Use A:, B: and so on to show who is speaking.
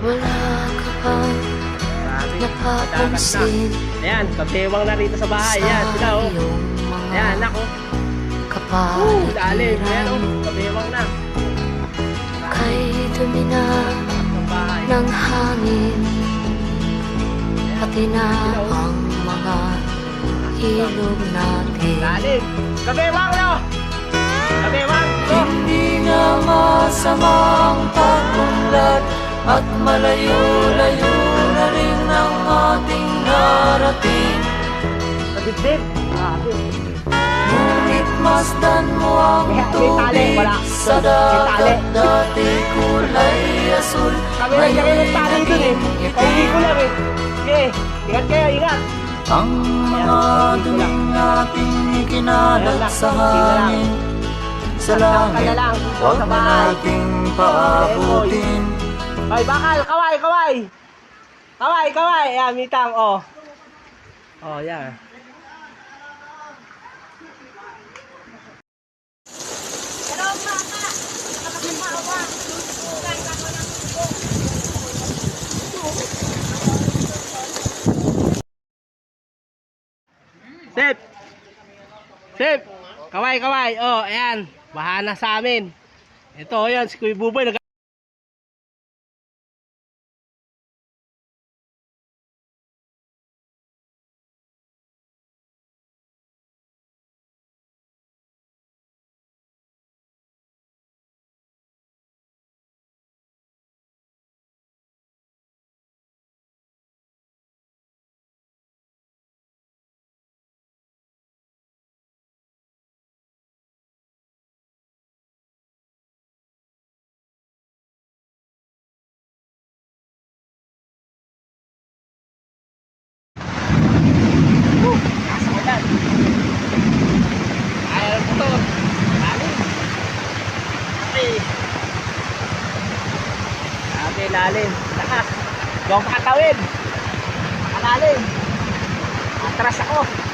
A: Wala ka
B: Grabe.
A: napapansin
B: Ayan, pabewang na rito sa bahay. Ayan, sila oh. Ayan, ako. Uh, lalim. Ayan
A: kapaligiran
B: oh, pabewang na.
A: Kay dumi na ng hangin Pati na ang mga ilog natin
B: Lalim. Kabewang no! Kabewang! Go!
A: Hindi nga masamang pag-unlad At malayo-layo na rin ang ating narating
B: Kadibdib. Grabe.
A: Ngunit masdan mo ang tubig. Sa dagat dati kulay asul
B: Kami lang kami ng tali dun eh.
A: naging.
B: Sige, ingat kayo, ingat.
A: Ang mga duming ating ikinalat sa hangin Sa langit, huwag
B: sa
A: na nating paabutin
B: Ay, bakal, kaway, kaway. Kaway, kaway. Ayan, mitang, oh. Oh, yan. Sip! Sip! Kaway, kaway. Oh, ayan. Bahana sa amin. Ito, ayan, si Kuya Buboy. Grabe, lalim. Lakas. Huwag makatawid. Makalalim. Atras ako.